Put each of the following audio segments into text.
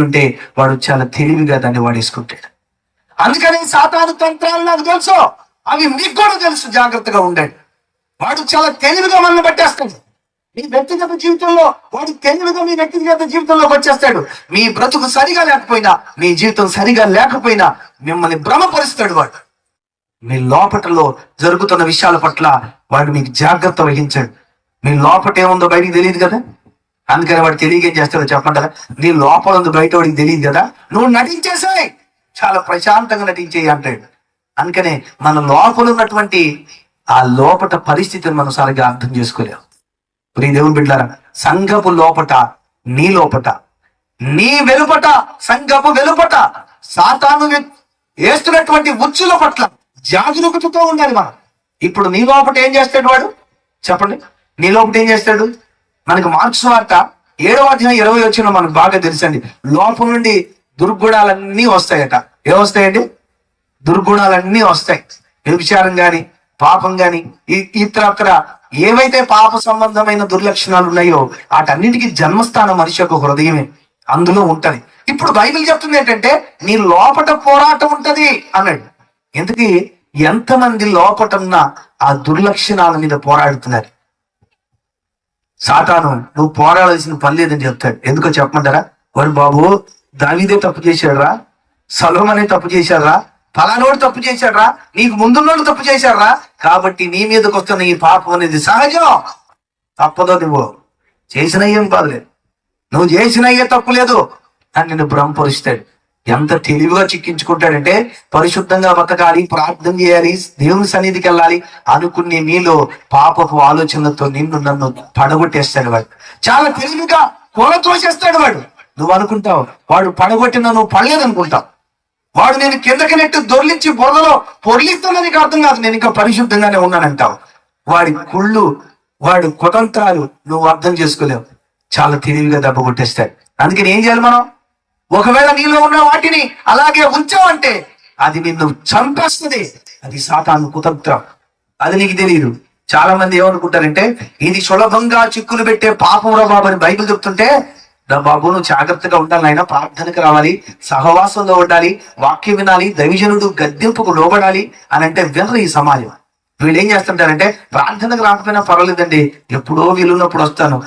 ఉంటే వాడు చాలా తెలివిగా దాన్ని వాడేసుకుంటాడు. అందుకని సాతాను తంత్రాలు నాకు తెలుసు. అవి మీకు కూడా తెలుసు. జాగ్రత్తగా ఉండండి. వాడు చాలా తెలివిగా మనల్ని పట్టేస్తాడు. మీ వ్యక్తిగత జీవితంలో వాడు తెలివిగా మీ వ్యక్తిగత జీవితంలోకి వచ్చేస్తాడు. మీ బ్రతుకు సరిగా లేకపోయినా మీ జీవితం సరిగా లేకపోయినా మిమ్మల్ని భ్రమపరుస్తాడు వాడు. మీ లోపటలో జరుగుతున్న విషయాల పట్ల వాడు మీకు జాగ్రత్త వహించాడు. మీ లోపట ఏముందో బయటికి తెలియదు కదా? అందుకని వాడు తెలియకేం చేస్తాడో చెప్పండి నీ లోపల ఉంది బయట వాడికి తెలియదు కదా? నువ్వు నటించేసాయి చాలా ప్రశాంతంగా నటించేయి అంటాడు. అందుకనే మన లోపల ఉన్నటువంటి ఆ లోపట పరిస్థితిని మనం సరిగ్గా అర్థం చేసుకోలేం. ప్రియ దేవుని బిడ్డారా సంఘపు లోపట నీ లోపట నీ వెలుపట సంఘపు వెలుపట సాతాను వేస్తున్నటువంటి ఉచ్చుల పట్ల జాగరూకతతో ఉండాలి మనం. ఇప్పుడు నీ లోపట ఏం చేస్తాడు వాడు? చెప్పండి. నీ లోపట ఏం చేస్తాడు? మనకు మార్క్స్ వార్త ఏడవ అధ్యాయం ఇరవై వచ్చిన మనకు బాగా తెలుసండి. లోపం నుండి దుర్గుణాలన్నీ వస్తాయట. ఏమొస్తాయండి దుర్గుణాలన్నీ వస్తాయి. వ్యభిచారం గాని పాపం గాని ఇతర ఇతరత్ర ఏవైతే పాప సంబంధమైన దుర్లక్షణాలు ఉన్నాయో వాటన్నిటికీ జన్మస్థానం మనిషి యొక్క హృదయమే. అందులో ఉంటది. ఇప్పుడు బైబిల్ చెప్తుంది ఏంటంటే నీ లోపట పోరాటం ఉంటది అన్నాడు. ఎందుకు? ఎంతమంది లోపట ఉన్న ఆ దుర్లక్షణాల మీద పోరాడుతున్నారు? సాతాను నువ్వు పోరాడాల్సిన పని లేదని చెప్తాడు. ఎందుకో చెప్పమంటారా? వాడు బాబు దావీదే తప్పు చేశాడరా సలోమనే తప్పు చేశాడరా ఫలానోడు తప్పు చేశాడరా నీకు ముందున్నోడు తప్పు చేశాడరా. కాబట్టి నీ మీదకి వస్తున్న ఈ పాపం అనేది సహజం. తప్పదో నువ్వు చేసిన ఏం బాధలేదు నువ్వు చేసిన ఏ తప్పు లేదు. అని నిన్ను భ్రమపరుస్తాడు. ఎంత తెలివిగా చిక్కించుకుంటాడంటే పరిశుద్ధంగా బతకాలి ప్రార్థన చేయాలి దేవుని సన్నిధికి వెళ్ళాలి అనుకునే నీలో పాపపు ఆలోచనలతో నిన్ను నన్ను పడగొట్టేస్తాడు వాడు. చాలా తెలివిగా కూలతోసేస్తాడు వాడు. నువ్వు అనుకుంటావు వాడు పడగొట్టిన నువ్వు పడలేదనుకుంటావు. వాడు నేను కిందకి నెట్టు దొర్లించి బురదలో పొర్లిస్తున్నా నీకు అర్థం కాదు. నేను ఇంకా పరిశుద్ధంగానే ఉన్నానంటావు. వాడి కుళ్ళు వాడు కుతంత్రాలు నువ్వు అర్థం చేసుకోలేవు. చాలా తెలివిగా దెబ్బ కొట్టేస్తాడు. అందుకని ఏం చేయాలి మనం? ఒకవేళ నీలో ఉన్న వాటిని అలాగే ఉంచావంటే అది నిన్ను చంపేస్తుంది. అది సాతాను కుతంత్రం. అది నీకు తెలియదు చాలా మంది ఏమనుకుంటారంటే ఇది సులభంగా చిక్కులు పెట్టే పాపం రా బాబు అని బైబిల్ చెప్తుంటే నా బాబు నువ్వు జాగ్రత్తగా ఉండాలి ఆయన ప్రార్థనకు రావాలి సహవాసంలో ఉండాలి వాక్యం వినాలి దైవజనుడు గద్దెంపుకు లోబడాలి అని అంటే వినరు ఈ సమాజం. వీళ్ళు ఏం చేస్తుంటారంటే ప్రార్థనకు రాకపోయినా పర్వాలేదండి ఎప్పుడో వీలున్నప్పుడు వస్తాను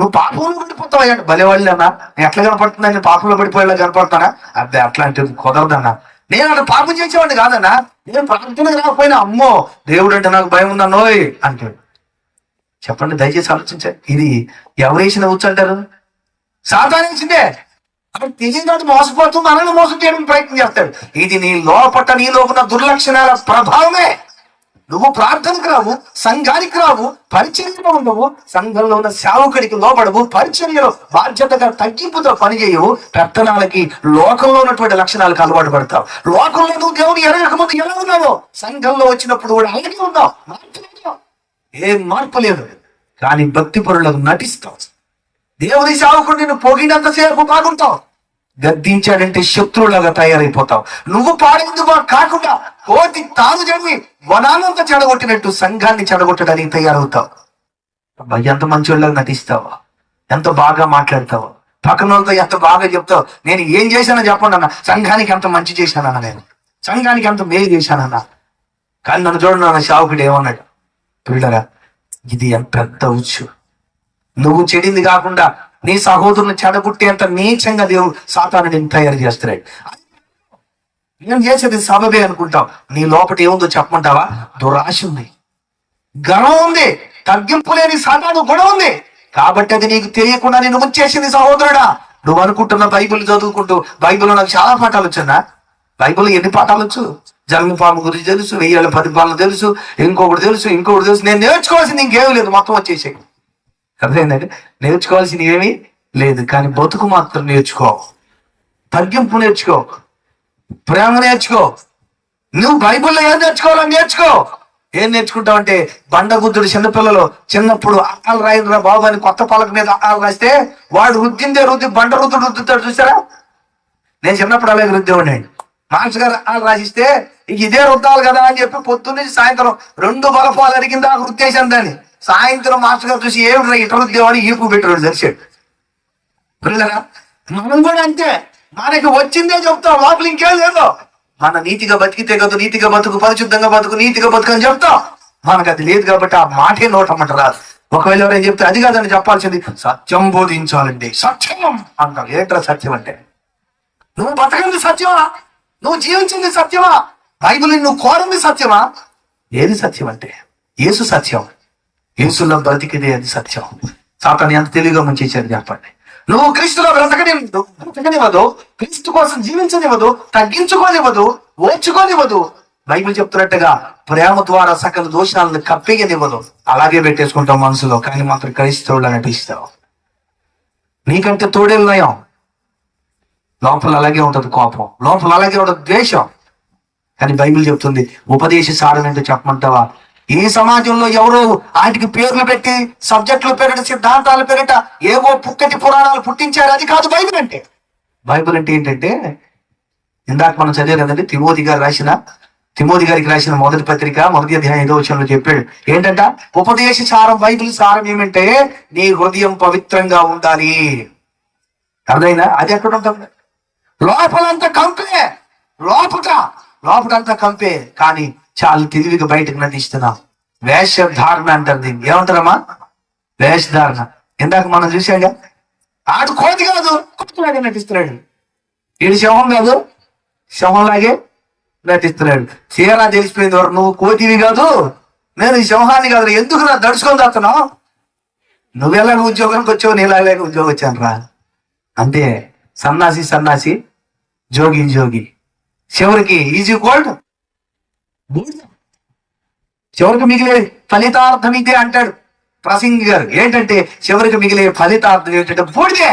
నువ్వు పాపంలో పడిపోతావు అయ్యాడు భలేవాళ్ళన్నా నేను ఎట్లా కనపడుతున్నా నేను పాపంలో పడిపోయేలా కనపడతానా అదే అట్లాంటిది కుదరదన్నా. నేను అట్లా పాపం చేసేవాడిని కాదన్నా. నేను ప్రార్థనకు రాకపోయినా అమ్మో దేవుడు అంటే నాకు భయం ఉందన్నోయ్ అంటాడు. చెప్పండి దయచేసి ఆలోచించండి. ఇది ఎవరేసిన వచ్చు అంటారు? సాధారణించిందే అక్కడ తెలియదు మోసపోతూ మనల్ని మోసం చేయడానికి ప్రయత్నం చేస్తాడు. ఇది నీ లోపట నీలో ఉన్న దుర్లక్షణాల ప్రభావమే. నువ్వు ప్రార్థనకు రావు సంఘానికి రావు పరిచర్యలో ఉండవు సంఘంలో ఉన్న సేవకుడికి లోపడవు పరిచర్యలో బాధ్యతగా తగ్గింపుతో పనిచేయవు పెత్తనాలకి లోకంలో ఉన్నటువంటి లక్షణాలకు అలవాటు పడతావు. లోకంలో నువ్వు దేవుని ఎరగకముందు ఎలా ఉన్నావో సంఘంలో వచ్చినప్పుడు కూడా అలాగే ఉన్నావు. మార్పు ఏం మార్పు లేదు. కానీ భక్తి పరులకు నటిస్తావు. దేవుని సేవకుడు నిన్ను పొగినంతసేపు బాగుంటావు. గద్దించాడంటే శత్రువులాగా తయారైపోతావు. నువ్వు పాడేందుకు కాకుండా కోతి తాను జన్మి వనాలంతా చెడగొట్టినట్టు సంఘాన్ని చెడగొట్టడానికి తయారవుతావు. అబ్బా, ఎంత మంచోళ్ళగా నటిస్తావా? ఎంత బాగా మాట్లాడతావా? పక్కన వాళ్ళతో ఎంత బాగా చెప్తావు? నేను ఏం చేశానో చెప్పండి అన్న. సంఘానికి ఎంత మంచి చేశానన్న నేను. సంఘానికి ఎంత మేలు చేశానన్న. కానీ నన్ను చూడండి నాన్న షావుకుడు ఏమన్నాడు? పిల్లరా ఇది ఎంత పెద్ద ఉచ్చు. నువ్వు చెడింది కాకుండా నీ సహోదరుని చెడగొట్టేంత నీచంగా దేవుడు సాతాను నేను తయారు చేస్తున్నాడు. నేను చేసేది సబబే అనుకుంటాం. నీ లోపల ఏముందో చెప్పమంటావా? దురాశ ఉంది. గర్వం ఉంది. తగ్గింపు లేని సాతాను గొడవ ఉంది. కాబట్టి అది నీకు తెలియకుండా నేను ముంచేసింది సహోదరుడా. నువ్వు అనుకుంటున్న బైబిల్ చదువుకుంటూ బైబిల్లో నాకు చాలా పాఠాలు వచ్చన్నా బైబిల్ ఎన్ని పాఠాలు వచ్చు? జన్మపాము గురించి తెలుసు వెయ్యేళ్ళ పరిపాలన తెలుసు ఇంకొకటి తెలుసు ఇంకొకటి తెలుసు. నేను నేర్చుకోవాల్సింది ఇంకేమీ లేదు. మొత్తం వచ్చేసాయి. అర్థమైందంటే నేర్చుకోవాల్సింది ఏమీ లేదు కానీ బతుకు మాత్రం నేర్చుకో. తగ్గింపు నేర్చుకో. ప్రేమ నేర్చుకో. నువ్వు బైబిల్లో ఏం నేర్చుకోవాలో నేర్చుకో. ఏం నేర్చుకుంటావు అంటే బండగుద్దుడు చిన్నపిల్లలు చిన్నప్పుడు అక్కలు రాయినరా బాబు అని కొత్త పలక మీద అక్కలు రాస్తే వాడు రుద్దిందే రుద్ది బండ రుద్దుడు రుద్దుతాడు చూసారా? నేను చిన్నప్పుడు అలాగే రుద్దేవాడిని. మాస్టర్ గారు ఆకాలు రాసిస్తే ఇదే రుద్దాలి కదా అని చెప్పి పొద్దున్నే సాయంత్రం రెండు బలపాలు అరిగిందా ఆ రుద్దేశాను దాన్ని. సాయంత్రం మాస్టర్ గారు చూసి ఏమిట్రా ఇతర రుద్దేవాడిని ఈపు పెట్టాడు? తెలిసాడు పిల్లరా మనం కూడా అంతే. మనకి వచ్చిందే చెప్తాం. లోపల ఇంకేం లేదు. మన నీతిగా బతికితే కదా నీతిగా బతుకు పరిశుద్ధంగా బతుకు నీతిగా బతుకు అని చెప్తాం. మనకు అది లేదు కాబట్టి ఆ మాటే నోటమంట రాదు. ఒకవేళ ఎవరైనా చెప్తే అది కాదని చెప్పాల్సింది సత్యం బోధించాలండి. సత్యం? అంటారు. ఏంట్రా సత్యం అంటే? నువ్వు బతకంది సత్యమా? నువ్వు జీవించింది సత్యమా? బైబిల్ నువ్వు కోరింది సత్యమా? ఏది సత్యం అంటే? ఏసు సత్యం. యేసులో బ్రతికిదే అది సత్యం. సాతాన్ని ఎంత తెలివిగా ముంచేశారు చెప్పండి. నువ్వు క్రీస్తులో బ్రతకని బ్రతకనివ్వదు క్రీస్తు కోసం జీవించనివ్వదు తగ్గించుకోనివ్వదు ఓర్చుకోనివ్వదు. బైబిల్ చెప్తున్నట్టుగా ప్రేమ ద్వారా సకల దోషాలను కప్పిగనివ్వదు. అలాగే పెట్టేసుకుంటాం మనసులో కానీ మాత్రం క్రైస్తవులు నటిస్తావు నీకంటే తోడేలు నయం? లోపల అలాగే ఉంటది కోపం లోపల అలాగే ఉంటది ద్వేషం. కానీ బైబిల్ చెప్తుంది ఉపదేశ సారం చెప్పమంటావా? ఈ సమాజంలో ఎవరో వాటికి పేర్లు పెట్టి సబ్జెక్టులు పేరిట సిద్ధాంతాల పేరిట ఏవో పుక్కటి పురాణాలు పుట్టించారు. అది కాదు బైబిల్ అంటే. బైబిల్ అంటే ఏంటంటే ఇందాక మనం చదివారు కదండి తిమోతి గారు రాసిన తిమోతి గారికి రాసిన మొదటి పత్రిక మొదటి అధ్యాయం ఐదో విషయంలో చెప్పాడు. ఏంటంట? ఉపదేశ సారం బైబిల్ సారం ఏమంటే నీ హృదయం పవిత్రంగా ఉండాలి. అర్థమైనా అది ఎక్కడ ఉంటుంది లోపలంతా కంపే. లోపట. లోపలంతా కంపే. కానీ చాలా తెలివిగా బయటకు నటిస్తున్నాం. వేషధారణ అంటారు దీన్ని. ఏమంటారమ్మా? వేషధారణ ఇందాక మనం చూసాగా ఆడు కోతి కాదు. కోతిలాగే నటిస్తున్నాడు. ఈడు శవం కాదు. శవంలాగే నటిస్తున్నాడు. తీరా తెలిసిపోయింది వరకు నువ్వు కోతివి కాదు. నేను ఈ సింహాన్ని కాదు ఎందుకు నా దడుచుకొని దాతున్నావు? నువ్వెలాగ ఉద్యోగానికి వచ్చావు నేను ఎలాగ ఉద్యోగం వచ్చాను రా అంతే. సన్నాసి సన్నాసి జోగి జోగి. చివరికి ఈజీ కోల్డ్ చివరికి మిగిలే ఫలితార్థం ఇదే అంటాడు ప్రసింగ్ గారు. ఏంటంటే చివరికి మిగిలే ఫలితార్థం ఏంటంటే బూడిదే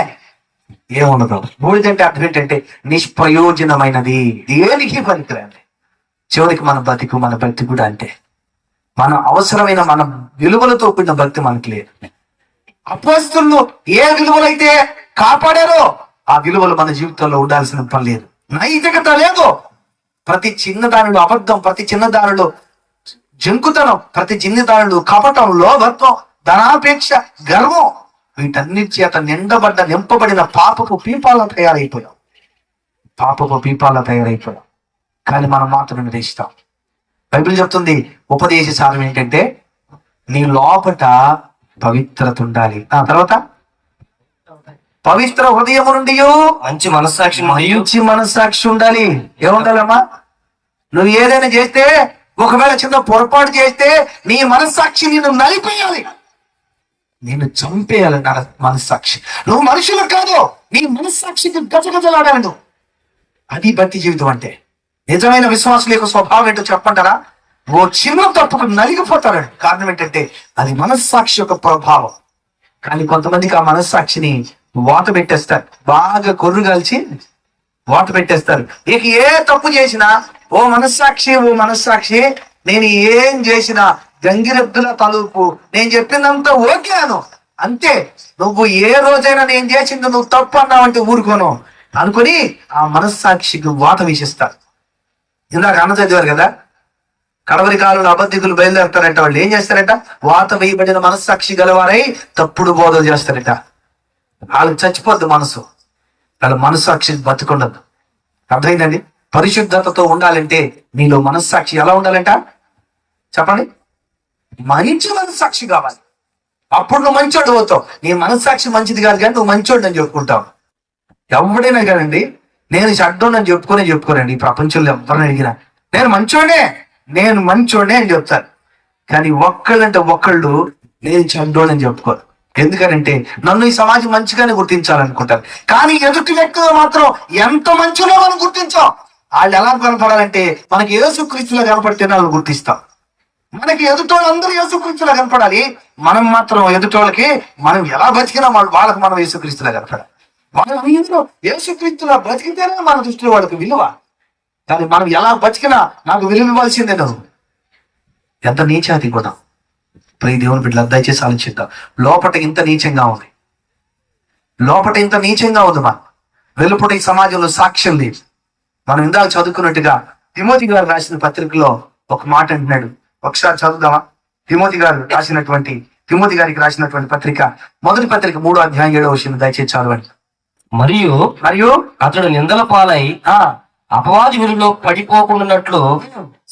ఏముండదు బూడిద అంటే అర్థం ఏంటంటే నిష్ప్రయోజనమైనది. దేనికి పనికిరండి చివరికి మన బతుకు మన భక్తి కూడా అంటే మన అవసరమైన మన విలువలతో కూడిన భక్తి మనకి లేదు. అపోస్తులు ఏ విలువలైతే కాపాడారో ఆ విలువలు మన జీవితంలో ఉండాల్సిన పని లేదు. నైతికత లేదు. ప్రతి చిన్నదానిలో అబద్ధం ప్రతి చిన్నదానిలో జంకుతనం ప్రతి చిన్నదానిలో కపటం లోభత్వం ధనాపేక్ష గర్వం వీటన్నిటి చేత నిండబడ్డ నింపబడిన పాపపు పీపాల తయారైపోయాం. పాపపు పీపాల తయారైపోయాం. కానీ మనం మాత్రం నిర్దేశిస్తాం బైబిల్ చెప్తుంది ఉపదేశ సారం ఏంటంటే నీ లోపట పవిత్రత ఉండాలి. ఆ తర్వాత పవిత్ర హృదయము నుండి మంచి మనస్సాక్షి మంచి మనస్సాక్షి ఉండాలి. ఏముండాలమ్మా? నువ్వు ఏదైనా చేస్తే ఒకవేళ చిన్న పొరపాటు చేస్తే నీ మనస్సాక్షి నిన్ను నలిపేయాలి. నిన్ను చంపేయాలి నా మనస్సాక్షి. నువ్వు మనుషులకు కాదు. నీ మనస్సాక్షికి గజగజలాడాలి. నువ్వు అది భక్తి జీవితం అంటే. నిజమైన విశ్వాసుల యొక్క స్వభావం ఏంటో చెప్పంటారా ఓ చిన్న తప్పుకు నలిగిపోతారండి కారణం ఏంటంటే అది మనస్సాక్షి యొక్క ప్రభావం. కానీ కొంతమందికి ఆ మనస్సాక్షిని వాత పెట్టేస్తారు. బాగా కొర్రు కలిసి వాత పెట్టేస్తారు. ఇక ఏ తప్పు చేసినా ఓ మనస్సాక్షి ఓ మనస్సాక్షి నేను ఏం చేసినా గంగిరెద్దుల తలుపు నేను చెప్పిందంతా ఓకే అను అంతే. నువ్వు ఏ రోజైనా నేను చేసింది నువ్వు తప్పు అన్నావంటే ఊరుకోను. అనుకుని ఆ మనస్సాక్షికి వాత వీసిస్తారు. ఇందాక అన్న చదివారు కదా కడవరి కాలంలో అబద్ధికులు బయలుదేరుతారంట వాళ్ళు. ఏం చేస్తారంట? వాత వేయబడిన మనస్సాక్షి గలవారై తప్పుడు బోధ చేస్తారట. వాళ్ళకి చచ్చిపోద్ది మనసు. వాళ్ళ మనస్సాక్షి బతుకుండదు. అర్థమైందండి? పరిశుద్ధతతో ఉండాలంటే నీలో మనస్సాక్షి ఎలా ఉండాలంట? చెప్పండి. మంచి మనస్సాక్షి కావాలి. అప్పుడు నువ్వు మంచోడు పోతావు నీ మనస్సాక్షి మంచిది కాదు కానీ నువ్వు మంచోడు అని చెప్పుకుంటావు. ఎవడైనా కాదండి నేను చెడ్డోడని చెప్పుకునే చెప్పుకోనండి. ఈ ప్రపంచంలో ఎవరిని అడిగినా నేను మంచోడే నేను మంచోడే అని చెప్తాను కానీ ఒక్కళ్ళంటే ఒక్కళ్ళు నేను చెడ్డోడని చెప్పుకోరు. ఎందుకనంటే నన్ను ఈ సమాజం మంచిగానే గుర్తించాలనుకుంటారు. కానీ ఎదుటి వ్యక్తులు మాత్రం ఎంత మంచిలో మనం గుర్తించాం. వాళ్ళు ఎలా కనపడాలంటే మనకి యేసుక్రీస్తులో కనపడితేనే వాళ్ళు గుర్తిస్తాం. మనకి ఎదుటోళ్ళు అందరూ యేసుక్రీస్తులా కనపడాలి. మనం మాత్రం ఎదుటోళ్ళకి మనం ఎలా బతికినా వాళ్ళు వాళ్ళకి మనం యేసుక్రీస్తులా కనపడాలి. మనం అందరూ యేసుక్రీస్తులా బతికితేనే మన దృష్టిలో వాళ్ళకి విలువ. కానీ మనం ఎలా బతికినా నాకు విలువ ఇవ్వాల్సిందే నువ్వు. ఎంత నీచాతి కూడా ప్రియ దేవుని బిడ్డలు దయచేసి ఆలోచిద్దాం. లోపట ఇంత నీచంగా ఉంది. లోపట ఇంత నీచంగా ఉంది మా వెలుపట ఈ సమాజంలో సాక్ష్యం లేదు. మనం ఇందాక చదువుకున్నట్టుగా తిమోతి గారు రాసిన పత్రికలో ఒక మాట అంటున్నాడు. ఒకసారి చదువుదామా? తిమోతి గారు రాసినటువంటి తిమోతి గారికి రాసినటువంటి పత్రిక మొదటి పత్రిక మూడో అధ్యాయం ఏడో వచ్చింది దయచేసి చదవండి. మరియు మరియు అతడు నిందల పాలై ఆ అపవాది విలులో పడిపోకుండాట్లు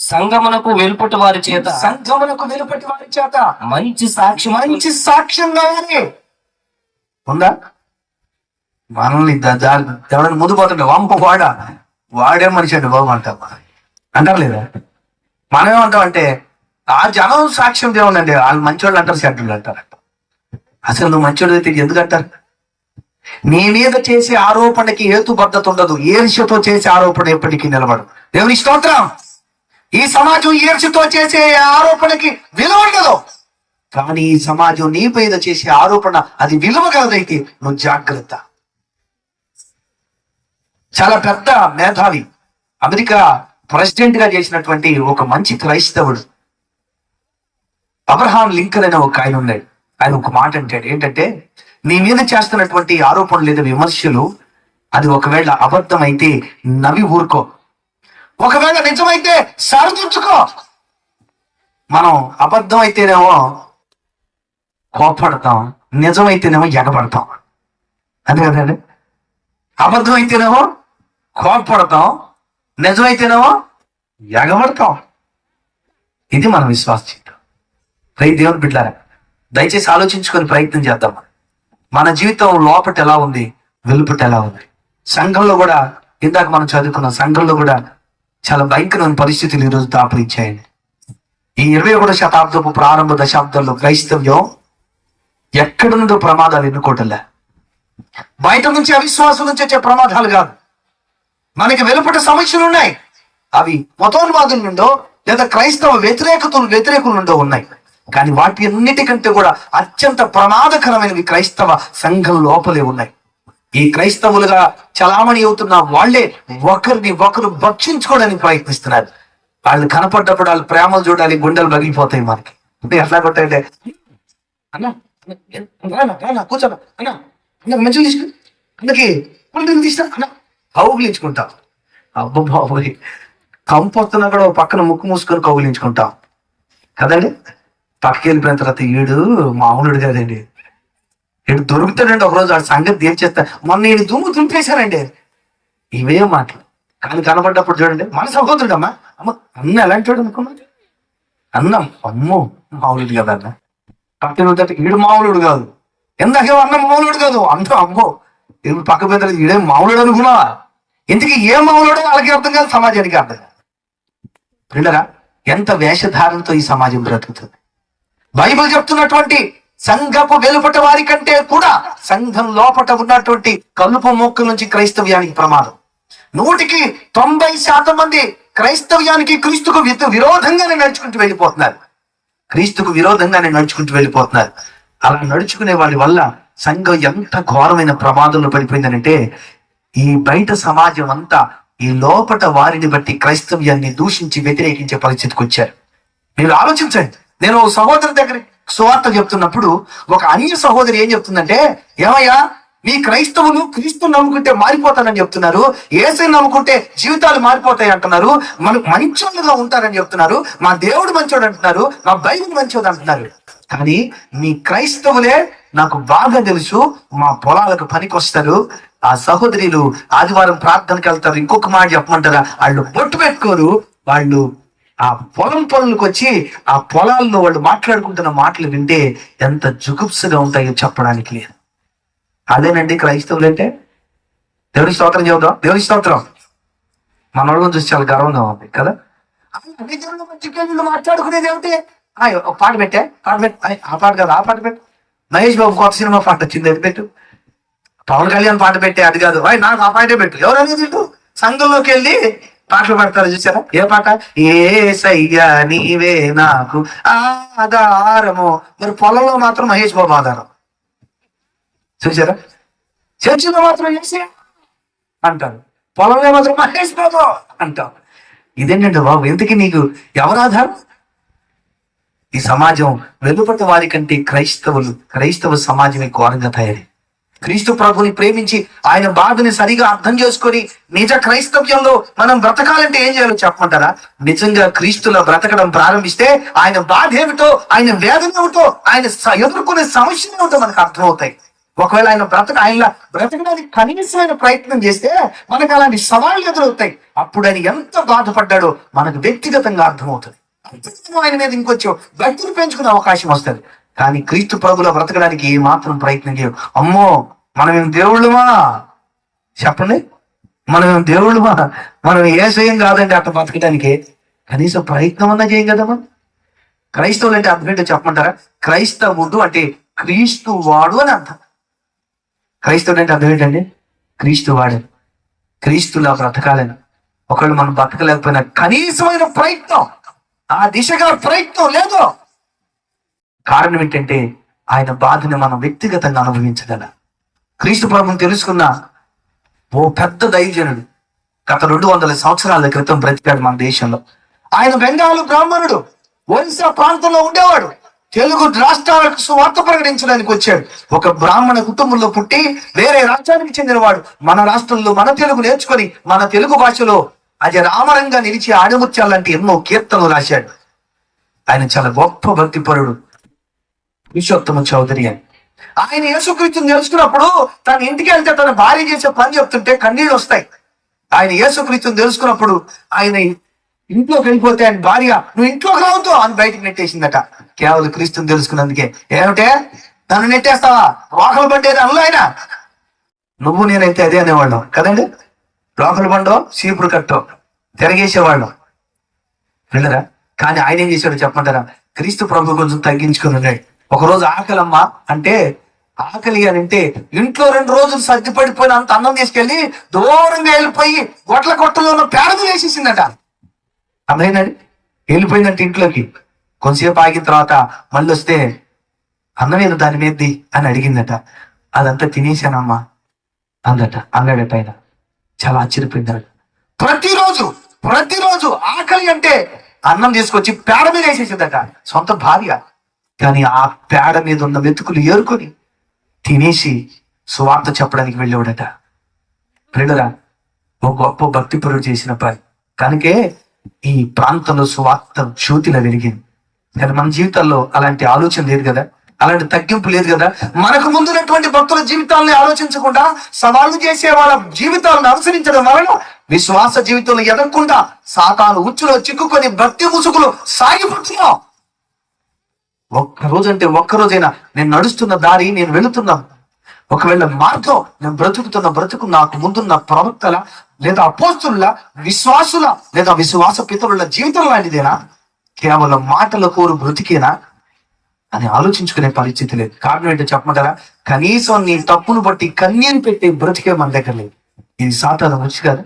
సంగమునకు వెలుపటి వారి చేత సంఘమునకు వెలుపటి వారి చేత మంచి సాక్షి మంచి సాక్ష్యం కావాలి. ఉందా? మనల్ని ఎవరైనా ముందు పోతుంటే వంప వాడ వాడే మనిషి అండి బాబు అంటాం అంటారు లేదా? మనం ఏమంటాం అంటే ఆ జనం సాక్ష్యం దేవునండి వాళ్ళు మంచోళ్ళు అంటారు చెడ్డోళ్ళు అంటారు. అసలు నువ్వు మంచోడు అయితే ఎందుకు అంటారు? నీ మీద చేసే ఆరోపణకి హేతుబద్ధత ఉండదు. ఈర్ష్యతో చేసే ఆరోపణ ఎప్పటికీ నిలబడు దేవుని స్తోత్రం. ఈ సమాజం ఈర్ష్యతో చేసే ఆరోపణకి విలువ ఉండదు. కానీ ఈ సమాజం నీ మీద చేసే ఆరోపణ అది విలువ కలదైతే నువ్వు జాగ్రత్త. చాలా పెద్ద మేధావి అమెరికా ప్రెసిడెంట్గా చేసినటువంటి ఒక మంచి క్రైస్తవుడు. అబ్రహాం లింకన్ అనే ఒక ఆయన ఉన్నాడు. ఆయన ఒక మాట అంటాడు. ఏంటంటే నీ మీద చేస్తున్నటువంటి ఆరోపణలు లేదా విమర్శలు అది ఒకవేళ అబద్ధం అయితే నవి ఊరుకో. ఒకవేళ నిజమైతే సరిదిద్దుకో మనం అబద్ధం అయితేనేమో కోపడతాం నిజమైతేనేమో ఎగబడతాం. అంతే కదండి అబద్ధం అయితేనేమో కోపడతాం నిజమైతేనేమో ఎగబడతాం. ఇది మన విశ్వాస జీవితం. ప్రతి దేవుని బిడ్డారా దయచేసి ఆలోచించుకొని ప్రయత్నం చేద్దాం మన జీవితం లోపట ఎలా ఉంది? వెలుపట ఎలా ఉంది? సంఘంలో కూడా ఇందాక మనం చదువుకున్న సంఘంలో కూడా చాలా భయంకరమైన పరిస్థితులు ఈరోజు దాపరించాయండి. ఈ ఇరవై ఒకటో శతాబ్దపు ప్రారంభ దశాబ్దంలో క్రైస్తవ్యం ఎక్కడి నుండో ప్రమాదాలు ఎన్నుకోవటంలే. బయట నుంచి అవిశ్వాసం నుంచి వచ్చే ప్రమాదాలు కాదు. మనకి వెలుపట సమస్యలు ఉన్నాయి అవి మతోన్వాదుల నుండో లేదా క్రైస్తవ వ్యతిరేకతలు వ్యతిరేకుల నుండో ఉన్నాయి. కానీ వాటి అన్నిటికంటే కూడా అత్యంత ప్రమాదకరమైనవి క్రైస్తవ సంఘం లోపలే ఉన్నాయి. ఈ క్రైస్తవులుగా చలామణి అవుతున్న వాళ్ళే ఒకరిని ఒకరు భక్షించుకోవడానికి ప్రయత్నిస్తున్నారు. వాళ్ళు కనపడ్డప్పుడు వాళ్ళు ప్రేమలు చూడాలి గుండెలు పగిలిపోతాయి మనకి. అంటే ఎట్లా కొట్టాయంటే అన్న రానా రానా కూర్చోనా అన్న అన్న మంచిగా తీసుకు. తీస్తా అన్న. కౌగులించుకుంటాం బాబోయ్. కూడా పక్కన ముక్కు మూసుకొని కౌగులించుకుంటాం కదండి? పక్కకి వెళ్ళిపోయిన తర్వాత ఈడు మామూలుడు కాదండి. ఈడు దొరుకుతాడండి ఒకరోజు ఆ సంగతి తీర్చేస్తా మొన్న ఈయన దుమ్ము దుంపేశానండి ఇవే మాటలు. కానీ కనబడ్డప్పుడు చూడండి మన సహోదరుడమ్మా. అమ్మ అన్న ఎలాంటి వాడు అనుకున్నా అన్నం అమ్మో మామూలుడు కదా అన్న. పక్కన ఈడు మామూలుడు కాదు. ఎందాకే అన్న మామూలుడు కాదు. అంత అమ్మో పక్క పెద్ద ఈడే మామూలుడు అనుకున్నావా? ఇంతకీ ఏ మామూలుడో? వాళ్ళకి అర్థం కాదు సమాజానికి అర్థం కాదు. ఎంత వేషధారణతో ఈ సమాజం బ్రతుకుతుంది? బైబిల్ చెప్తున్నటువంటి సంఘపు వెలుపట వారి కంటే కూడా సంఘం లోపట ఉన్నటువంటి కలుపు మొక్కల నుంచి క్రైస్తవ్యానికి ప్రమాదం. నూటికి తొంభై శాతం మంది క్రైస్తవ్యానికి క్రీస్తుకు విరోధంగానే నడుచుకుంటూ వెళ్ళిపోతున్నారు. క్రీస్తుకు విరోధంగానే నడుచుకుంటూ వెళ్ళిపోతున్నారు. అలా నడుచుకునే వాడి వల్ల సంఘం ఎంత ఘోరమైన ప్రమాదంలో పడిపోయిందనంటే ఈ బయట సమాజం అంతా ఈ లోపట వారిని బట్టి క్రైస్తవ్యాన్ని దూషించి వ్యతిరేకించే పరిస్థితికి వచ్చారు. మీరు ఆలోచించండి. నేను సహోదరు దగ్గర సువార్త చెప్తున్నప్పుడు ఒక అన్య సహోదరి ఏం చెప్తుందంటే ఏమయ్యా మీ క్రైస్తవులు క్రీస్తు నమ్ముకుంటే మారిపోతానని చెప్తున్నారు ఏసై నమ్ముకుంటే జీవితాలు మారిపోతాయి అంటున్నారు మన మంచోళ్ళుగా ఉంటారని చెప్తున్నారు మా దేవుడు మంచోడు అంటున్నారు మా బైబిల్ మంచోడు అంటున్నారు. కానీ మీ క్రైస్తవులే నాకు బాగా తెలుసు మా పొలాలకు పనికొస్తారు ఆ సహోదరులు ఆదివారం ప్రార్థనకి వెళ్తారు ఇంకొక మాట చెప్పమంటారా వాళ్ళు బొట్టు పెట్టుకోరు వాళ్ళు ఆ పొలం పనులకు వచ్చి ఆ పొలాల్లో వాళ్ళు మాట్లాడుకుంటున్న మాటలు వింటే ఎంత జుగుప్సగా ఉంటాయో చెప్పడానికి లేదు. అదేనండి క్రైస్తవులు అంటే? దేవుని స్తోత్రం చెబుదాం. దేవుని స్తోత్రం. మన వాళ్ళని చూసి చాలా గర్వంగా ఉంది కదా? మాట్లాడుకునేది ఏమిటి? ఒక పాట పెట్టే పాట పెట్టు. ఆ పాట కాదు ఆ పాట పెట్టు. మహేష్ బాబు కొత్త సినిమా పాట వచ్చింది అది పెట్టు. పవన్ కళ్యాణ్ పాట పెట్టే అది కాదు. అయ్ నాకు ఆ పాటే పెట్టు. ఎవరు అనేది సంఘంలోకి వెళ్ళి పాటలు పాడతారు చూసారా? ఏ పాట? ఏ సయ్యా నీవే నాకు ఆధారము. మరి పొలంలో మాత్రం మహేష్ బాబు ఆధారం. చూసారా? చర్చిలో మాత్రం ఏసే అంటారు. పొలంలో మాత్రం మహేష్ బాబు అంటాం. ఇదేంటంటే బాబు? ఎందుకు నీకు ఎవరు ఆధారం? ఈ సమాజం వెలుపట వారి కంటే క్రైస్తవులు క్రైస్తవ సమాజమే ఘోరంగా తయారీ క్రీస్తు ప్రభుని ప్రేమించి ఆయన బాధని సరిగా అర్థం చేసుకొని నిజ క్రైస్తవ్యంలో మనం బ్రతకాలంటే ఏం చేయాలో చెప్పమంటారా? నిజంగా క్రీస్తులో బ్రతకడం ప్రారంభిస్తే ఆయన బాధ ఏమిటో ఆయన వేదన ఏమిటో ఆయన ఎదుర్కొనే సమస్యలు ఏమిటో మనకు అర్థమవుతాయి. ఒకవేళ ఆయన బ్రతక ఆయన బ్రతకడానికి కనీసమైన ప్రయత్నం చేస్తే మనకు అలాంటి సవాళ్ళు ఎదురవుతాయి. అప్పుడు ఆయన ఎంత బాధపడ్డాడో మనకు వ్యక్తిగతంగా అర్థమవుతుంది. ఆయన మీద ఇంకొచ్చి భక్తిని పెంచుకునే అవకాశం వస్తుంది. కానీ క్రీస్తు ప్రభులో బ్రతకడానికి ఏ మాత్రం ప్రయత్నం చేయం అమ్మో మనమేం దేవుళ్ళుమా? చెప్పండి. మనమేం దేవుళ్ళుమా? మనం ఏ స్వయం కాదండి అట్లా బ్రతకడానికి కనీసం ప్రయత్నం అన్నా చేయం కదా మనం. క్రైస్తవులు అంటే అర్థం ఏంటో చెప్పమంటారా? క్రైస్తవుడు అంటే క్రీస్తు వాడు అని అర్థం. క్రైస్తవుడు అంటే అర్థం ఏంటండి? క్రీస్తు వాడు. క్రీస్తులా బ్రతకాలని. ఒకళ్ళు మనం బ్రతకలేకపోయినా కనీసమైన ప్రయత్నం. ఆ దిశగా ప్రయత్నం లేదు. కారణం ఏంటంటే ఆయన బాధని మనం వ్యక్తిగతంగా అనుభవించగల. క్రీస్తు ప్రభుని తెలుసుకున్న ఓ పెద్ద దైవజనుడు గత రెండు వందల సంవత్సరాల క్రితం బ్రతికాడు మన దేశంలో. ఆయన బెంగాలు బ్రాహ్మణుడు ఒరిస్సా ప్రాంతంలో ఉండేవాడు. తెలుగు రాష్ట్రాలకు సువార్త ప్రకటించడానికి వచ్చాడు. ఒక బ్రాహ్మణ కుటుంబంలో పుట్టి వేరే రాష్ట్రానికి చెందినవాడు. మన రాష్ట్రంలో మన తెలుగు నేర్చుకొని మన తెలుగు భాషలో అది రామరంగా నిలిచి ఆడముత్యాలంటే ఎన్నో కీర్తనలు రాశాడు. ఆయన చాలా గొప్ప భక్తిపరుడు. పురుషోత్తమ చౌదరి అని. ఆయన యేసుక్రీస్తుని తెలుసుకున్నప్పుడు తన ఇంటికి వెళ్తే తన భార్య చేసే పని చెప్తుంటే కన్నీళ్ళు వస్తాయి. ఆయన యేసుక్రీస్తుని తెలుసుకున్నప్పుడు ఆయన ఇంట్లోకి వెళ్ళిపోతే ఆయన భార్య నువ్వు ఇంట్లోకి రావద్దు అని బయటకు నెట్టేసిందట. కేవలం క్రీస్తుని తెలుసుకున్నందుకే. ఏమంటే నన్ను నెట్టేస్తావా? రోకలు పండేది అందులో ఆయన. నువ్వు నేనైతే అదే అనేవాళ్ళం. కదండి? రోకలు బండో సీపుడు కట్టో తిరగేసేవాళ్ళం. వెళ్ళరా? కానీ ఆయన ఏం చేశాడు చెప్పమంటారా? క్రీస్తు ప్రభు కొంచెం తగ్గించుకుని ఉన్నాడు ఒకరోజు ఆకలమ్మా అంటే ఆకలి అని అంటే ఇంట్లో రెండు రోజులు సర్దిపడిపోయిన అంత అన్నం తీసుకెళ్ళి దూరంగా వెళ్ళిపోయి గొట్ల కొట్టలో ఉన్న పేడలు వేసేసిందట. అర్థమైందండి వెళ్ళిపోయిందంట ఇంట్లోకి. కొంతసేపు ఆగిన తర్వాత మళ్ళీ వస్తే అన్నం ఏదో దాని మీదది అని అడిగిందట. అదంతా తినేసానమ్మా అందట అన్నాడట ఆయన చాలా ఆశ్చర్యపోయిందట ప్రతిరోజు ప్రతిరోజు ఆకలి అంటే అన్నం తీసుకొచ్చి పేడ మీద వేసేసిందట. సొంత భార్య. కానీ ఆ పేడ మీద ఉన్న మెతుకులు ఏరుకొని తినేసి సువార్త చెప్పడానికి వెళ్ళేవాడట. ప్రియులరా ఓ గొప్ప భక్తి పరుడు చేసిన పని కనుకే ఈ ప్రాంతంలో సువార్త జ్యోతిలా వెలిగింది. కానీ మన జీవితాల్లో అలాంటి ఆలోచన లేదు కదా? అలాంటి తగ్గింపు లేదు కదా? మనకు ముందున్నటువంటి భక్తుల జీవితాలను ఆలోచించకుండా సవాళ్ళు చేసే వాళ్ళ జీవితాలను అనుసరించడం వలన విశ్వాస జీవితంలో ఎదగకుండా సాతాను ఉచ్చులో చిక్కుకొని భక్తి ముసుగులు సాగిపోతున్నాం ఒక్కరోజు అంటే ఒక్క రోజైనా నేను నడుస్తున్న దారి నేను వెళుతున్నా ఒకవేళ మార్గం నేను బ్రతుకుతున్న బ్రతుకు నాకు ముందున్న ప్రవక్తల లేదా అపోస్తుల విశ్వాసుల లేదా విశ్వాస పితరుల జీవితం లాంటిదేనా? కేవలం మాటల కోరు బ్రతికేనా? అని ఆలోచించుకునే పరిస్థితి లేదు. కారణం ఏంటో చెప్పమంటారా? కనీసం నీ తప్పును బట్టి కన్నీరు పెట్టి బ్రతికే మన దగ్గర లేదు. ఇది సాతాను మంచి కాదు.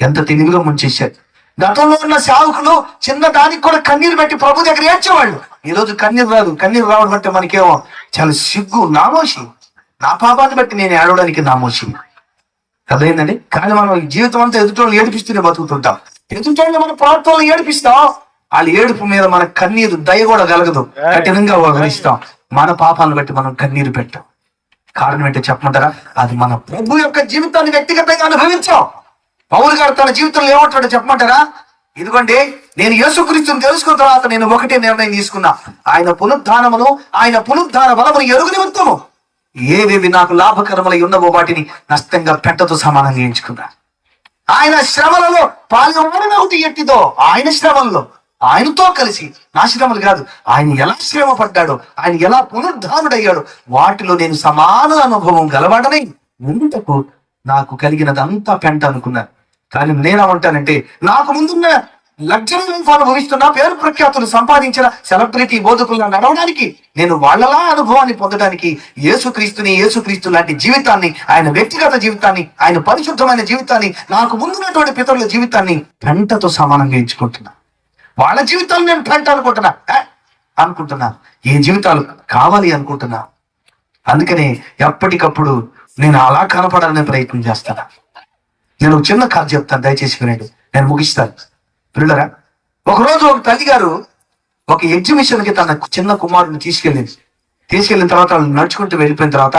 ఎంత తెలివిగా ముంచేశారు గతంలో ఉన్న సేవకులు చిన్న దానికి కూడా కన్నీరు పెట్టి ప్రభు దగ్గర ఏడ్చేవాళ్ళు. ఈ రోజు కన్నీరు రాదు కన్నీరు రావడం అంటే మనకేమో చాలా సిగ్గు నామోషి. నా పాపాన్ని బట్టి నేను ఏడవడానికి నామోషి. అదేంటండి కానీ మనం జీవితం అంతా ఎదుటోళ్ళు ఏడిపిస్తూనే బతుకుతుంటాం. ఎదుటోళ్ళు మన ప్రాంతంలో ఏడిపిస్తాం. వాళ్ళ ఏడుపు మీద మన కన్నీరు దయ కూడా కలగదు. కఠినంగా వ్యవహరిస్తాం. మన పాపాలను బట్టి మనం కన్నీరు పెట్టాం. కారణం ఏంటో చెప్పమంటారా? అది మన ప్రభు యొక్క జీవితాన్ని వ్యక్తిగతంగా అనుభవించాం. పౌరు గారు తన జీవితంలో ఏమంటాడో చెప్పమంటారా? ఇదిగోండి నేను యేసుక్రీస్తుని తెలుసుకున్న తర్వాత నేను ఒకటే నిర్ణయం తీసుకున్నా. ఆయన పునరుద్ధానమును ఆయన పునరుద్ధాన బలమును ఎరుగు నిమిత్తము. ఏవేవి నాకు లాభకరములై ఉన్నవో వాటిని నష్టంగా పెట్టతో సమానంగా ఎంచుకున్నా. ఆయన శ్రమలలో పాల్గొనవుటి ఎట్టిదో ఆయన శ్రమంలో ఆయనతో కలిసి నా శ్రమలు కాదు ఆయన ఎలా శ్రమ పడ్డాడో ఆయన ఎలా పునరుద్ధానుడయ్యాడో వాటిలో నేను సమాన అనుభవం గలవాడని ఎందుకు నాకు కలిగినదంతా పెంట అనుకున్నాను. కానీ నేనేమంటానంటే నాకు ముందున్న లగ్జరీ లైఫ్ అనుభవిస్తున్న పేరు ప్రఖ్యాతులు సంపాదించిన సెలబ్రిటీ బోధకులను నడవడానికి నేను వాళ్ళలా అనుభవాన్ని పొందడానికి యేసుక్రీస్తుని యేసుక్రీస్తు లాంటి జీవితాన్ని ఆయన వ్యక్తిగత జీవితాన్ని ఆయన పరిశుద్ధమైన జీవితాన్ని నాకు ముందున్నటువంటి పితరుల జీవితాన్ని పెంటతో సమానంగా ఎంచుకుంటున్నా. వాళ్ళ జీవితాలు నేను పెంట అనుకుంటున్నా. ఏ? అనుకుంటున్నా. ఏ జీవితాలు కావాలి అనుకుంటున్నా. అందుకనే ఎప్పటికప్పుడు నేను అలా కనపడాలనే ప్రయత్నం చేస్తాను. నేను ఒక చిన్న కథ చెప్తాను దయచేసి వినండి. నేను ముగిస్తాను. పిల్లరా ఒకరోజు ఒక తల్లి గారు ఒక ఎగ్జిబిషన్కి తన చిన్న కుమారుని తీసుకెళ్ళింది. తీసుకెళ్ళిన తర్వాత వాళ్ళు నడుచుకుంటూ వెళ్ళిపోయిన తర్వాత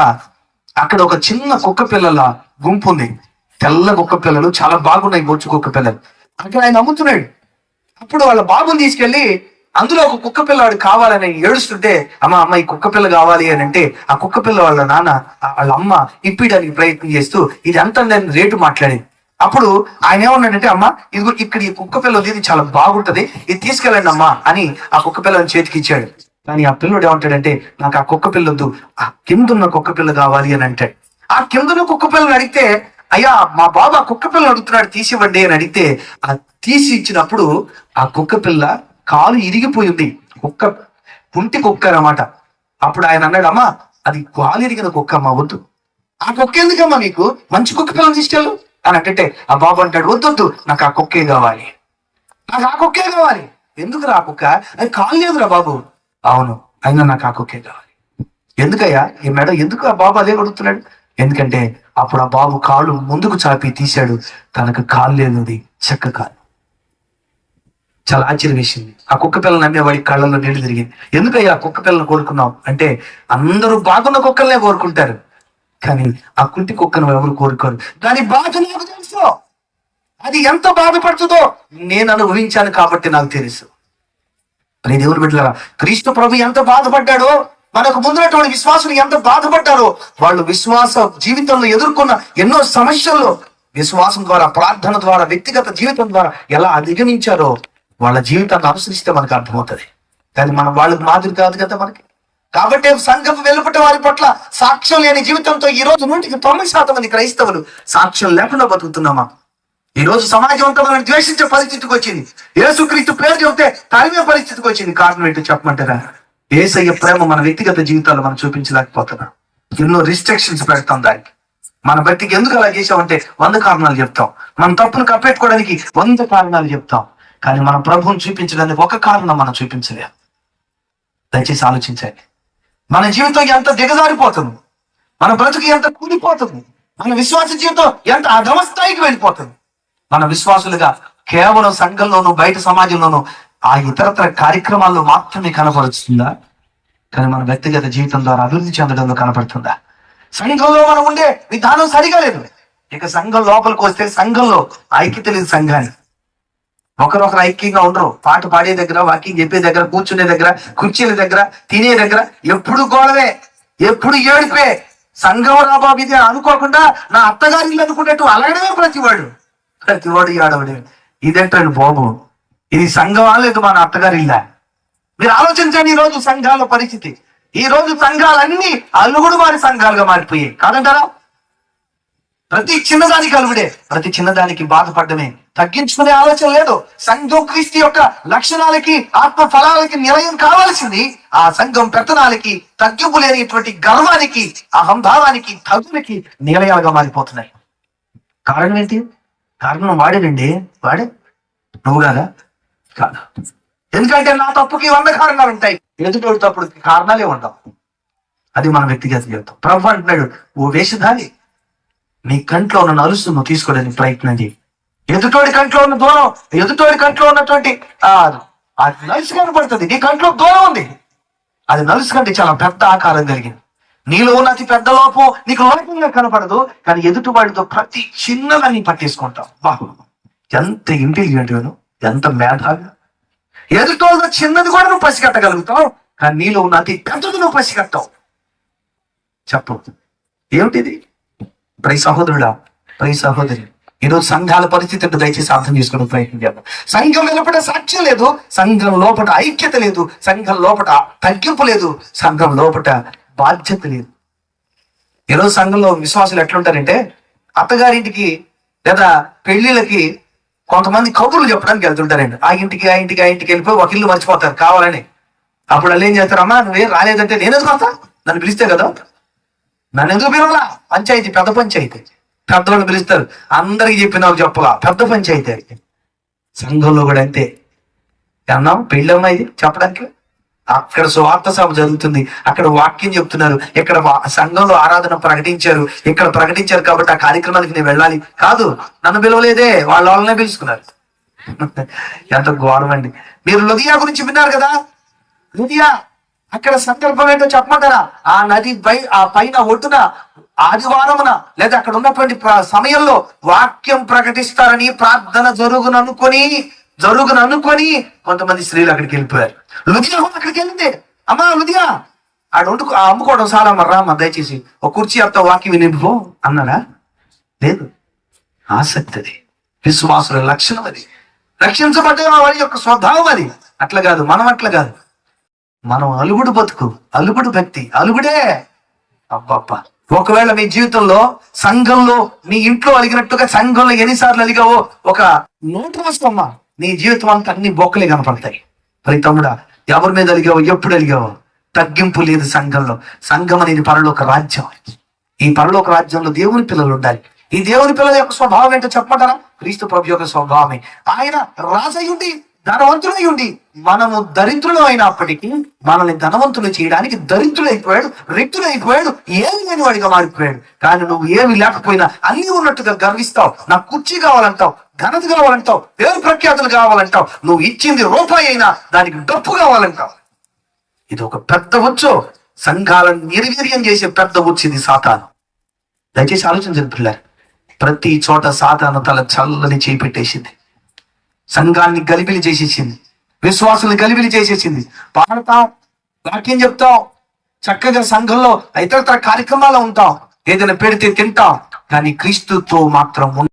అక్కడ ఒక చిన్న కుక్క పిల్లల గుంపు ఉంది. తెల్ల కుక్క పిల్లలు చాలా బాగున్నాయి బొచ్చు కుక్క పిల్లలు. అక్కడ ఆయన అమ్ముతున్నాడు. అప్పుడు వాళ్ళ బాబుని తీసుకెళ్ళి అందులో ఒక కుక్క పిల్లవాడు కావాలని ఏడుస్తుంటే అమ్మ అమ్మ ఈ కుక్క పిల్ల కావాలి అని అంటే ఆ కుక్క పిల్ల వాళ్ళ నాన్న వాళ్ళ అమ్మ ఇప్పించడానికి ప్రయత్నం చేస్తూ ఇది అంతా నేను రేటు మాట్లాడింది అప్పుడు ఆయన ఏమన్నాడంటే అమ్మ ఇది ఇక్కడ ఈ కుక్క పిల్ల ఉంది ఇది చాలా బాగుంటది ఇది తీసుకెళ్ళండి అమ్మా అని ఆ కుక్క పిల్లని చేతికి ఇచ్చాడు. కానీ ఆ పిల్లడు ఏమంటాడంటే నాకు ఆ కుక్క పిల్ల వద్దు ఆ కిందున్న కుక్క పిల్ల కావాలి అని అంటాడు. ఆ కిందున్న కుక్క పిల్లని అడిగితే అయ్యా మా బాబా కుక్క పిల్లని అడుగుతున్నాడు తీసివ్వండి అని అడిగితే ఆ తీసి ఇచ్చినప్పుడు ఆ కుక్క పిల్ల కాలు ఇరిగిపోయింది. కుక్క కుంటి కుక్క అన్నమాట. అప్పుడు ఆయన అన్నాడు అమ్మా అది కాలు ఇరిగిన కుక్క అమ్మా వద్దు. ఆ కుక్క ఎందుకమ్మా నీకు? మంచి కుక్క పిల్లలు తీసుకెళ్ళు. అని అంటే ఆ బాబు అంటాడు వద్దొద్దు నాకు ఆ కుక్కే కావాలి. నాకు ఆ కుక్కే కావాలి. ఎందుకు రా కుక్క? అది కాలు లేదురా బాబు. అవును అయినా నాకు ఆ కుక్కే కావాలి. ఎందుకయ్యా? ఈ మేడం ఎందుకు ఆ బాబు అదే కొడుతున్నాడు? ఎందుకంటే అప్పుడు ఆ బాబు కాళ్ళు ముందుకు చాపి తీశాడు. తనకు కాలు లేనిది చెక్క కాలు చాలా ఆశ్చర్యం వేసింది. ఆ కుక్క పిల్లని నమ్మేవాడి కళ్ళల్లో నీళ్ళు తిరిగింది. ఎందుకయ్యా ఆ కుక్క పిల్లని కోరుకున్నావు? అంటే అందరూ బాగున్న కుక్కలనే కోరుకుంటారు. కానీ ఆ కుంటి కుక్కను ఎవరు కోరుకోరు? దాని బాధ నాకు తెలుసు. అది ఎంత బాధపడుతుందో నేను అనుభవించాను కాబట్టి నాకు తెలుసు. ప్రియ దేవుని బిడ్డలారా క్రీస్తు ప్రభు ఎంత బాధపడ్డాడో మనకు ముందున్నటువంటి విశ్వాసులు ఎంత బాధపడ్డారో వాళ్ళు విశ్వాస జీవితంలో ఎదుర్కొన్న ఎన్నో సమస్యల్లో విశ్వాసం ద్వారా ప్రార్థన ద్వారా వ్యక్తిగత జీవితం ద్వారా ఎలా అధిగమించారో వాళ్ళ జీవితాన్ని అనుసరిస్తే మనకు అర్థమవుతుంది. కానీ మనం వాళ్ళకి మాదిరి కాదు కదా మనకి. కాబట్టి సంఘం వెలుపట వారి పట్ల సాక్ష్యం లేని జీవితంతో ఈ రోజు నూటికి తొంభై శాతం మంది క్రైస్తవులు సాక్ష్యం లేకుండా బతుకుతున్నామా? ఈ రోజు సమాజం అంతా మనం ద్వేషించే పరిస్థితికి వచ్చింది. యేసుక్రీస్తు పేరు చెబితే తరిమే పరిస్థితికి వచ్చింది. కారణం ఏంటో చెప్పమంటారా? ఏసయ్య ప్రేమ మన వ్యక్తిగత జీవితాల్లో మనం చూపించలేకపోతున్నాం. ఎన్నో రిస్ట్రిక్షన్స్ పెడతాం దానికి. మన భక్తికి ఎందుకు అలా చేసామంటే వంద కారణాలు చెప్తాం. మన తప్పును కప్పెట్టుకోవడానికి వంద కారణాలు చెప్తాం. కానీ మన ప్రభువుని చూపించడానికి ఒక కారణం మనం చూపించలేము దయచేసి ఆలోచించండి. మన జీవితం ఎంత దిగజారిపోతుంది? మన బ్రతుకు ఎంత కూలిపోతుంది? మన విశ్వాస జీవితం ఎంత అధమ స్థాయికి వెళ్ళిపోతుంది? మన విశ్వాసులుగా కేవలం సంఘంలోనూ బయట సమాజంలోనూ ఆ ఇతరత్ర కార్యక్రమాల్లో మాత్రమే కనపరుస్తుందా? కానీ మన వ్యక్తిగత జీవితం ద్వారా అభివృద్ధి చెందడంలో కనపడుతుందా? సంఘంలో మనం ఉండే విధానం సరిగా లేదు. ఇక సంఘం లోపలికి వస్తే సంఘంలో ఐక్యత లేదు సంఘాన్ని ఒకరొకరు ఐక్యంగా ఉండరు. పాట పాడే దగ్గర వాకింగ్ చెప్పే దగ్గర కూర్చునే దగ్గర కుర్చీల దగ్గర తినే దగ్గర ఎప్పుడు గోడవే ఎప్పుడు ఏడిపే. సంఘం రాబాబు ఇది అనుకోకుండా నా అత్తగారి ఇల్లు అనుకున్నట్టు ప్రతివాడు. ప్రతివాడు ఏడవడే ఇదేంటండి బాబు? ఇది సంఘమా లేదు మన అత్తగారి ఇల్లా? మీరు ఆలోచించండి ఈ రోజు సంఘాల పరిస్థితి. ఈ రోజు సంఘాలన్నీ అల్లుగుడు వారి సంఘాలుగా మారిపోయాయి. కాదంటారా? ప్రతి చిన్నదానికి అలుగుడే ప్రతి చిన్నదానికి బాధపడమే తగ్గించుకునే ఆలోచన లేదు. సంఘం క్రీస్తు యొక్క లక్షణాలకి ఆత్మ ఫలాలకి నిలయం కావాల్సింది. ఆ సంఘం పెత్తనాలకి తగ్గింపు లేనిటువంటి గర్వానికి అహంభావానికి తగులకి నిలయాలుగా మారిపోతున్నాయి. కారణం ఏంటి? కారణం వాడేనండి. వాడే? నువ్వు కాదా? కాదు. ఎందుకంటే నా తప్పుకి వంద కారణాలు ఉంటాయి. ఎదుటోడు తప్పుడు కారణాలే ఉండవు. అది మన వ్యక్తిగత జీవితం. ప్రభు అంటున్నాడు ఓ వేషధారి నీ కంట్లో ఉన్న నలుసు నువ్వు తీసుకోవడానికి ప్రయత్నం చేయి. ఎదుటోడి కంట్లో ఉన్న దూరం ఎదుటోడి కంట్లో ఉన్నటువంటి ఆ అది నలుసు కనపడుతుంది. నీ కంట్లో దూరం ఉంది. అది నలుసు కంటే చాలా పెద్ద ఆకారం కలిగింది. నీలో ఉన్న అతి పెద్ద లోపం నీకు లోకంగా కనపడదు కానీ ఎదుటి వాడితో ప్రతి చిన్నదాన్ని పట్టేసుకుంటావు. బాహు ఎంత ఇంటెలిజెంట్ ఎంత మేధావి ఎదుటోళ్ళతో చిన్నది కూడా నువ్వు పసిగట్టగలుగుతావు కానీ నీలో ఉన్న అతి పెద్దది నువ్వు పసిగట్టావు. చెప్పు. ఏమిటిది? ప్రై సహోదరుడా ప్రై సహోదరి. ఈరోజు సంఘాల పరిస్థితి దయచేసి అర్థం చేసుకునే ప్రయత్నం సంఘం వెలుపట సాక్ష్యం లేదు సంఘం లోపట ఐక్యత లేదు సంఘం లోపట తగ్గింపు లేదు సంఘం లోపట బాధ్యత లేదు. ఈరోజు సంఘంలో విశ్వాసులు ఎట్లుంటారంటే అత్తగారింటికి లేదా పెళ్ళిళ్ళకి కొంతమంది కబుర్లు చెప్పడానికి వెళ్తుంటారండి. ఆ ఇంటికి ఆ ఇంటికి ఆ ఇంటికి వెళ్ళిపోయి ఒక ఇల్లు మర్చిపోతారు కావాలని. అప్పుడు వాళ్ళు ఏం చేస్తారు అమ్మా నువ్వేం రాలేదంటే నేనే వస్తా? నన్ను పిలిస్తే కదా. నన్ను ఎందుకు పిలవలా? పంచాయతీ పెద్ద పంచాయతీ. పెద్దవాళ్ళు పిలుస్తారు. అందరికి చెప్పిన నాకు చెప్పలా పెద్ద పంచాయతీ అది సంఘంలో కూడా అంతే. అన్నాం పెళ్ళమ్మా ఇది చెప్పడానికి? అక్కడ స్వార్థ సభ జరుగుతుంది. అక్కడ వాక్యం చెప్తున్నారు. ఇక్కడ సంఘంలో ఆరాధన ప్రకటించారు. ఇక్కడ ప్రకటించారు కాబట్టి ఆ కార్యక్రమానికి నేను వెళ్ళాలి. కాదు నన్ను పిలవలేదే. వాళ్ళ వాళ్ళనే పిలుచుకున్నారు ఎంత ఘోరం అండి మీరు లుదియా గురించి విన్నారు కదా? లుదియా? అక్కడ సంకల్పం ఏంటో చెప్పమంటారా? ఆ నది పై ఆ పైన ఒడ్డున ఆదివారమున లేదా అక్కడ ఉన్నటువంటి సమయంలో వాక్యం ప్రకటిస్తారని ప్రార్థన జరుగుననుకొని జరుగును అనుకొని కొంతమంది స్త్రీలు అక్కడికి వెళ్ళిపోయారు. లుదియా అక్కడికి వెళ్ళింది. అమ్మా లుదియా! ఆడ వండుకు ఆ అమ్ముకోవడం చాలా మర్రా దయచేసి. ఒక కుర్చీ అత్త వాకి వినిపో అన్నారా లేదు. ఆసక్తి అది. విశ్వాసుల లక్షణం అది. రక్షించబడ్డ వారి యొక్క స్వభావం అది. అట్లా కాదు మనం అట్లా కాదు. మనం అలుగుడు బతుకు అలుగుడు వ్యక్తి అలుగుడే. అబ్బబ్బా. ఒకవేళ మీ జీవితంలో సంఘంలో మీ ఇంట్లో అలిగినట్టుగా సంఘంలో ఎన్నిసార్లు అలిగావో ఒక నోటు రాసుకోమ్మా నీ జీవితం అంతా అన్ని బొక్కలే కనపడతాయి. మరి తమ్ముడా ఎవరి మీద అలిగావో ఎప్పుడు అలిగావో? తగ్గింపు లేదు సంఘంలో. సంఘం అనేది పరలోక రాజ్యం. ఈ పరలోక రాజ్యంలో దేవుని పిల్లలు ఉండాలి. ఈ దేవుని పిల్లల యొక్క స్వభావం ఏంటో చెప్పమంటారా? క్రీస్తు ప్రభు యొక్క స్వభావమే. ఆయన రాజయుండి ధనవంతులై ఉండి మనము దరిద్రులు అయినప్పటికీ మనల్ని ధనవంతులు చేయడానికి దరిద్రులు అయిపోయాడు రిక్తులు అయిపోయాడు ఏమి లేని వాడిగా మారిపోయాడు. కానీ నువ్వు ఏమి లేకపోయినా అన్ని ఉన్నట్టుగా గర్విస్తావు నాకు కుర్చీ కావాలంటావు ఘనత కావాలంటావు పేరు ప్రఖ్యాతులు కావాలంటావు నువ్వు ఇచ్చింది రూపాయి అయినా దానికి డప్పు కావాలంటావు. ఇది ఒక పెద్ద వచ్చు సంఘాలను నిర్వీర్యం చేసే పెద్ద వచ్చింది సాతాను. దయచేసి ఆలోచించండి పిల్లలు. ప్రతి చోట సాతాను తల చల్లని చేయి పెట్టేసింది. సంఘాన్ని గలిబిలి చేసేసింది. విశ్వాసుల్ని గలిబిలి చేసేసింది. పాడతాం వాక్యం చెప్తాం చక్కగా సంఘంలో ఇతరతర కార్యక్రమాలు ఉంటాం. ఏదైనా పెడితే తింటాం కానీ క్రీస్తుతో మాత్రం